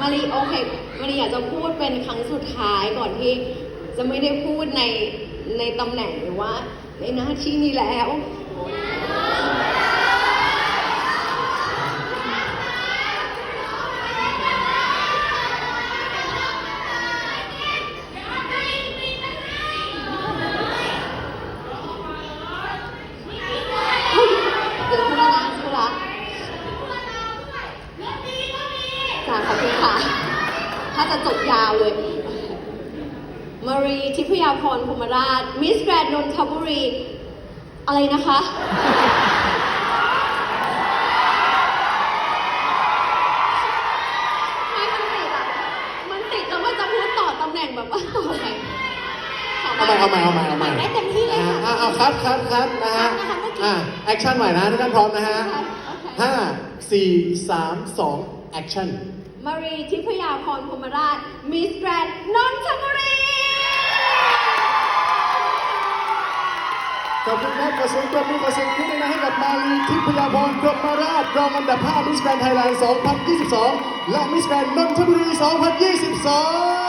มารีโอเคมารีอยากจะพูดเป็นครั้งสุดท้ายก่อนที่จะไม่ได้พูดในในตำแหน่งหรือว่า ในหน้าที่นี้แล้ว เดี๋ยวพูดแล้วนะพูดละจ้าขอบคุณ ถ้าจะจบยาวเลย มารีทิพยาพรพรหมราช มิสแกรนนนทบุรี อะไรนะคะ ไม่มันติดอะ มันติดแล้วมันจะพูดต่อตำแหน่งแบบว่าต่อไปขเอาใหม่เอาใหม่เอาใหม่เอาใหม่ได้เต็มที่เลยนะค่ะฮะอะเอาคัดคัดคัดนะฮะคัดนะคะเมื่อกี้อะแอคชั่นใหม่นะทุกท่านพร้อมนะฮะโอเคห้าสี่สามสองแอคชั่น มารีทิพยาพรพมราช มิสแกรนนนทบุรี ขอบคุณครับขอเสียงปรบมือขอเสียงปรบมือนะให้กับมาลีทิพยาพรพรมราชรองอันดับ5มิสแกรนไทยแลนด์ 2022 และมิสแกรนนนทบุรี 2022